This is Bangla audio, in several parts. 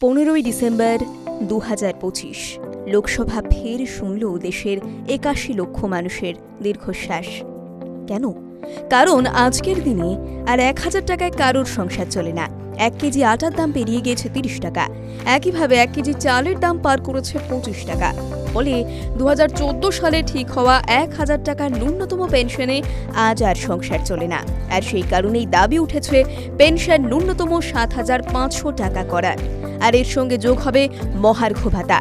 পনেরোই ডিসেম্বর দু পঁচিশ। লোকসভা ফের শুনল দেশের একাশি লক্ষ মানুষের দীর্ঘশ্বাস। কেন? কারণ আজকের দিনে আর এক হাজার টাকায় কারোর সংসার চলে না। এক কেজি আটার দাম পেরিয়ে গিয়েছে তিরিশ টাকা। একইভাবে এক কেজি চালের দাম পার করেছে পঁচিশ টাকা। ফলে দু হাজার চোদ্দ সালে ঠিক হওয়া এক হাজার টাকার ন্যূনতম পেনশনে আজ আর সংসার চলে না। আর সেই কারণেই দাবি উঠেছে পেনশন ন্যূনতম সাত হাজার পাঁচশো টাকা করার। আর এর সঙ্গে যোগ হবে মহার্ঘ ভাতা।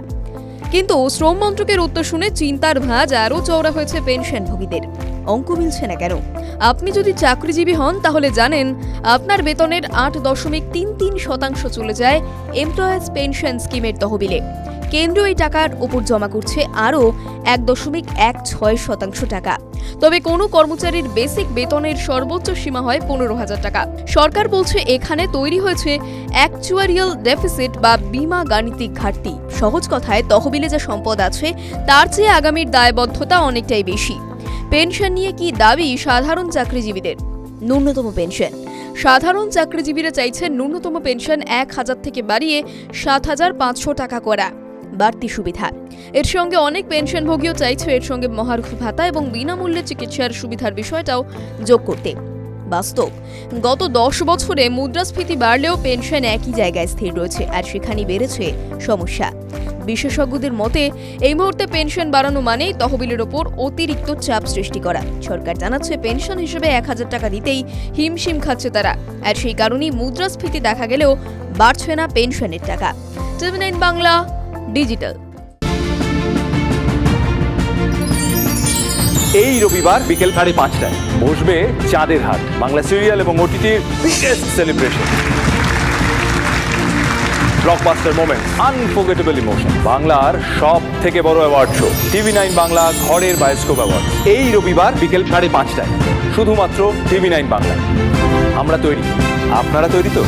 কিন্তু শ্রম মন্ত্রকের উত্তর শুনে চিন্তার ভাঁজ আরও চওড়া হয়েছে পেনশনভোগীদের। অঙ্ক মিলছে না কেন? আপনি যদি চাকরিজীবী হন, তাহলে জানেন আপনার বেতনের আট দশমিক তিন তিন শতাংশ চলে যায় এমপ্লয়েজ পেনশন স্কিমের তহবিলে। কেন্দ্র এই টাকার উপর জমা করছে আরও এক দশমিক এক ছয় শতাংশ টাকা। তবে কোনো কর্মচারীর বেসিক বেতনের সর্বোচ্চ সীমা হয় পনেরো হাজার টাকা। সরকার বলছে এখানে তৈরি হয়েছে অ্যাকচুয়ারিয়াল ডেফিসিট বা বিমা গাণিতিক ঘাটতি। সহজ কথায়, তহবিলে যে সম্পদ আছে, তার চেয়ে আগামীর দায়বদ্ধতা অনেকটাই বেশি। পেনশন নিয়ে কি দাবি সাধারণ চাকরিজীবীদের? ন্যূনতম পেনশন। সাধারণ চাকরিজীবীরা চাইছেন ন্যূনতম পেনশন এক হাজার থেকে বাড়িয়ে সাত হাজার পাঁচশো টাকা করা। বাড়তি সুবিধা। এর সঙ্গে অনেক পেনশনভোগীও চাইছে এর সঙ্গে মহার্ঘ ভাতা এবং বিনামূল্যে চিকিৎসার সুবিধার বিষয়টাও যোগ করতে। বাস্তব, গত দশ বছরে মুদ্রাস্ফীতি বাড়লেও পেনশন একই জায়গায় স্থির রয়েছে আর সেখানেই বেড়েছে সমস্যা। বিশেষজ্ঞদের মতে, এই মুহূর্তে পেনশন বাড়ানো মানেই তহবিলের ওপর অতিরিক্ত চাপ সৃষ্টি করা। সরকার জানাচ্ছে পেনশন হিসেবে এক হাজার টাকা দিতেই হিমশিম খাচ্ছে তারা। আর সেই কারণেই মুদ্রাস্ফীতি দেখা গেলেও বাড়ছে না পেনশনের টাকা। বাংলা ডিজিটাল। এই রবিবার বিকেল সাড়ে পাঁচটায় বসবে চাঁদের হাট, বাংলা সিরিয়াল এবং ওটিটির biggest celebration blockbuster moment unforgettable emotion বাংলার সব থেকে বড় award show TV nine Bangla ঘরের বায়োস্কোপ অ্যাওয়ার্ড এই রবিবার বিকেল সাড়ে পাঁচটায়, শুধুমাত্র টিভি নাইন বাংলায়। আমরা তৈরি, আপনারা তৈরি তো?